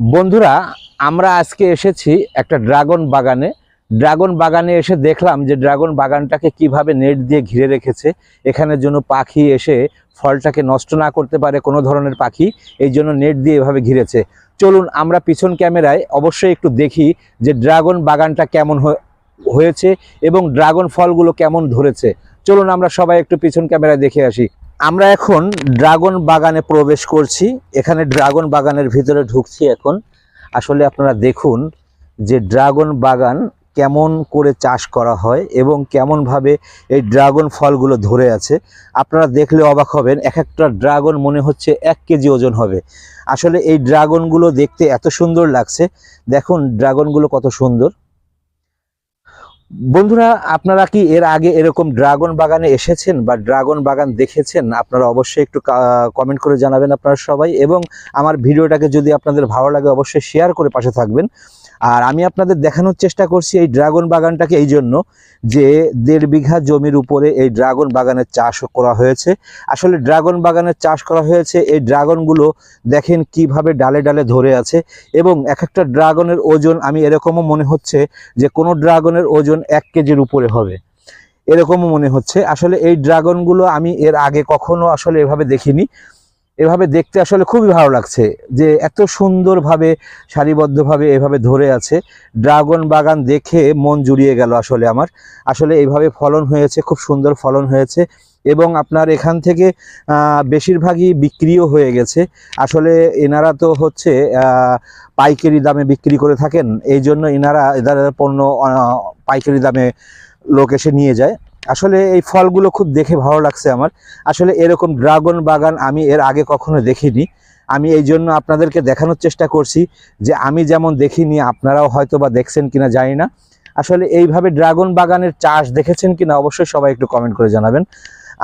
বন্ধুরা, আমরা আজকে এসেছি একটা ড্রাগন বাগানে। ড্রাগন বাগানে এসে দেখলাম যে ড্রাগন বাগানটাকে কীভাবে নেট দিয়ে ঘিরে রেখেছে। এখানের জন্য পাখি এসে ফলটাকে নষ্ট না করতে পারে কোনো ধরনের পাখি, এই জন্য নেট দিয়ে এভাবে ঘিরেছে। চলুন, আমরা পিছন ক্যামেরায় অবশ্যই একটু দেখি যে ড্রাগন বাগানটা কেমন হয়ে- হয়েছে এবং ড্রাগন ফলগুলো কেমন ধরেছে। চলুন, আমরা সবাই একটু পিছন ক্যামেরায় দেখে আসি। আমরা এখন ড্রাগন বাগানে প্রবেশ করছি। এখানে ড্রাগন বাগানের ভিতরে ঢুকছি এখন। আসলে আপনারা দেখুন যে ড্রাগন বাগান কেমন করে চাষ করা হয় এবং কেমনভাবে এই ড্রাগন ফলগুলো ধরে আছে। আপনারা দেখলে অবাক হবেন, এক একটা ড্রাগন মনে হচ্ছে এক কেজি ওজন হবে। আসলে এই ড্রাগনগুলো দেখতে এত সুন্দর লাগছে। দেখুন ড্রাগনগুলো কত সুন্দর। বন্ধুরা, আপনারা কি এর আগে এরকম ড্রাগন বাগানে এসেছেন বা ড্রাগন বাগান দেখেছেন? আপনারা অবশ্যই একটু কমেন্ট করে জানাবেন আপনারা সবাই এবং আমার ভিডিওটাকে যদি আপনাদের ভালো লাগে অবশ্যই শেয়ার করে পাশে থাকবেন। আর আমি আপনাদের দেখানোর চেষ্টা করছি এই ড্রাগন বাগানটাকে এই জন্য যে দেড় বিঘা জমির উপরে এই ড্রাগন বাগানের চাষ করা হয়েছে। আসলে ড্রাগন বাগানের চাষ করা হয়েছে, এই ড্রাগনগুলো দেখেন কীভাবে ডালে ডালে ধরে আছে এবং এক একটা ড্রাগনের ওজন আমি এরকমও মনে হচ্ছে যে কোনো ড্রাগনের ওজন এক কেজির উপরে হবে। এরকমও মনে হচ্ছে। আসলে এই ড্রাগনগুলো আমি এর আগে কখনো আসলে এভাবে দেখিনি। এভাবে দেখতে আসলে খুবই ভালো লাগছে যে এত সুন্দরভাবে, সারিবদ্ধভাবে এভাবে ধরে আছে। ড্রাগন বাগান দেখে মন জুড়িয়ে গেল আসলে আমার। আসলে এইভাবে ফলন হয়েছে, খুব সুন্দর ফলন হয়েছে এবং আপনার এখান থেকে বেশিরভাগই বিক্রিও হয়ে গেছে। আসলে এনারা তো হচ্ছে পাইকারি দামে বিক্রি করে থাকেন। এই জন্য এনারা এদের পণ্য পাইকারি দামে লোক এসে নিয়ে যায়। আসলে এই ফলগুলো খুব দেখে ভালো লাগছে আমার। আসলে এরকম ড্রাগন বাগান আমি এর আগে কখনো দেখিনি। আমি এই জন্য আপনাদেরকে দেখানোর চেষ্টা করছি যে আমি যেমন দেখিনি, আপনারাও হয়তো বা দেখছেন কিনা জানি না। আসলে এইভাবে ড্রাগন বাগানের চাষ দেখেছেন কিনা অবশ্যই সবাই একটু কমেন্ট করে জানাবেন।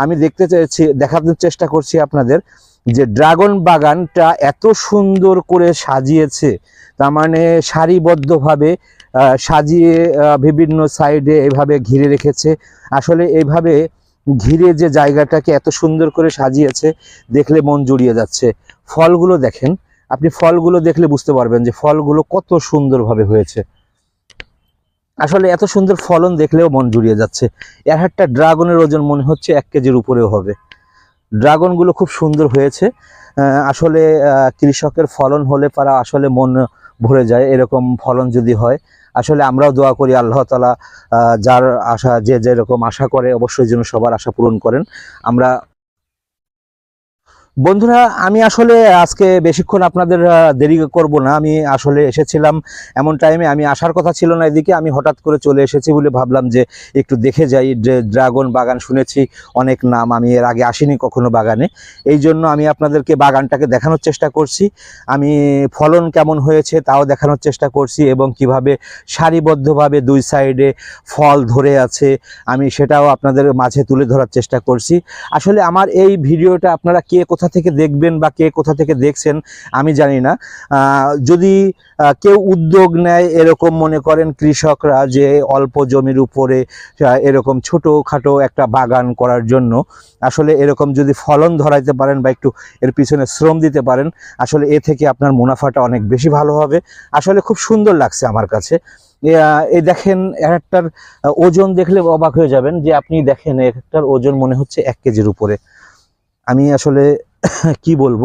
আমি দেখতে চেয়েছি, দেখানোর চেষ্টা করছি আপনাদের। যে ড্রাগন বাগানটা এত সুন্দর করে সাজিয়েছে, তার মানে সারিবদ্ধভাবে সাজিয়ে বিভিন্ন সাইডে এভাবে ঘিরে রেখেছে। আসলে এভাবে ঘিরে যে জায়গাটাকে এত সুন্দর করে সাজিয়েছে, দেখলে মন জুড়িয়ে যাচ্ছে। ফলগুলো দেখেন, আপনি ফলগুলো দেখলে বুঝতে পারবেন যে ফলগুলো কত সুন্দরভাবে হয়েছে। আসলে এত সুন্দর ফলন দেখলেও মন জুড়িয়ে যাচ্ছে। এর একটা ড্রাগনের ওজন মনে হচ্ছে এক কেজির উপরেও হবে। ড্রাগনগুলো খুব সুন্দর হয়েছে। আসলে কৃষকের ফলন হলে তারা আসলে মন ভরে যায়, এরকম ফলন যদি হয়। আসলে আমরাও দোয়া করি আল্লাহ তালা যার আশা, যে যেরকম আশা করে, অবশ্যই যেন সবার আশা পূরণ করেন। আমরা বন্ধুরা, আমি আসলে আজকে বেশিক্ষণ আপনাদের দেরি করব না। আমি আসলে এসেছিলাম এমন টাইমে আমি আসার কথা ছিল না এদিকে। আমি হঠাৎ করে চলে এসেছি বলে ভাবলাম যে একটু দেখে যাই। ড্রাগন বাগান শুনেছি অনেক নাম, আমি এর আগে আসিনি কখনো বাগানে। এই জন্য আমি আপনাদেরকে বাগানটাকে দেখানোর চেষ্টা করছি। আমি, ফলন কেমন হয়েছে তাও দেখানোর চেষ্টা করছি এবং কীভাবে সারিবদ্ধভাবে দুই সাইডে ফল ধরে আছে, আমি সেটাও আপনাদের মাঝে তুলে ধরার চেষ্টা করছি। আসলে আমার এই ভিডিওটা আপনারা কে কোথা থেকে দেখবেন বা কে কোথা থেকে দেখছেন, আমি জানি না। যদি কেউ উদ্যোগ নেয় এরকম মনে করেন কৃষকরা যে অল্প জমির উপরে এরকম ছোটোখাটো একটা বাগান করার জন্য, আসলে এরকম যদি ফলন ধরাইতে পারেন বা একটু এর পিছনে শ্রম দিতে পারেন, আসলে এ থেকে আপনার মুনাফাটা অনেক বেশি ভালো হবে। আসলে খুব সুন্দর লাগছে আমার কাছে। এই দেখেন, এক একটার ওজন দেখলে অবাক হয়ে যাবেন যে আপনি দেখেন এক একটার ওজন মনে হচ্ছে এক কেজির উপরে। আমি আসলে কি বলব?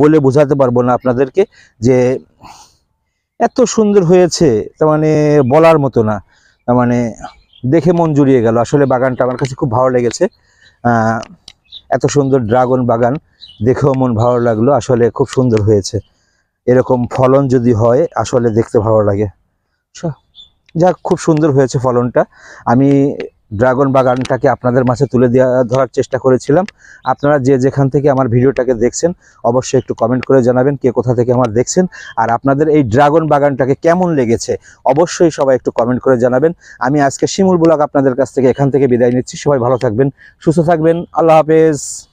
বলে বোঝাতে পারব না আপনাদেরকে যে এত সুন্দর হয়েছে, তার মানে বলার মতো না। তার মানে দেখে মন জুড়িয়ে গেল। আসলে বাগানটা আমার কাছে খুব ভালো লেগেছে। এত সুন্দর ড্রাগন বাগান, দেখেও মন ভালো লাগল। আসলে খুব সুন্দর হয়েছে। এরকম ফলন যদি হয়, আসলে দেখতে ভালো লাগে। যাক, খুব সুন্দর হয়েছে ফলনটা। আমি ড্রাগন বাগানটাকে আপনাদের মাঝে তুলে দেওয়া ধরার চেষ্টা করেছিলাম। আপনারা যে যেখান থেকে আমার ভিডিওটাকে দেখছেন, অবশ্যই একটু কমেন্ট করে জানাবেন কে কোথা থেকে আমার দেখছেন। আর আপনাদের এই ড্রাগন বাগানটাকে কেমন লেগেছে, অবশ্যই সবাই একটু কমেন্ট করে জানাবেন। আমি আজকে শিমুল ব্লগ আপনাদের কাছ থেকে এখান থেকে বিদায় নিচ্ছি। সবাই ভালো থাকবেন, সুস্থ থাকবেন। আল্লাহ হাফেজ।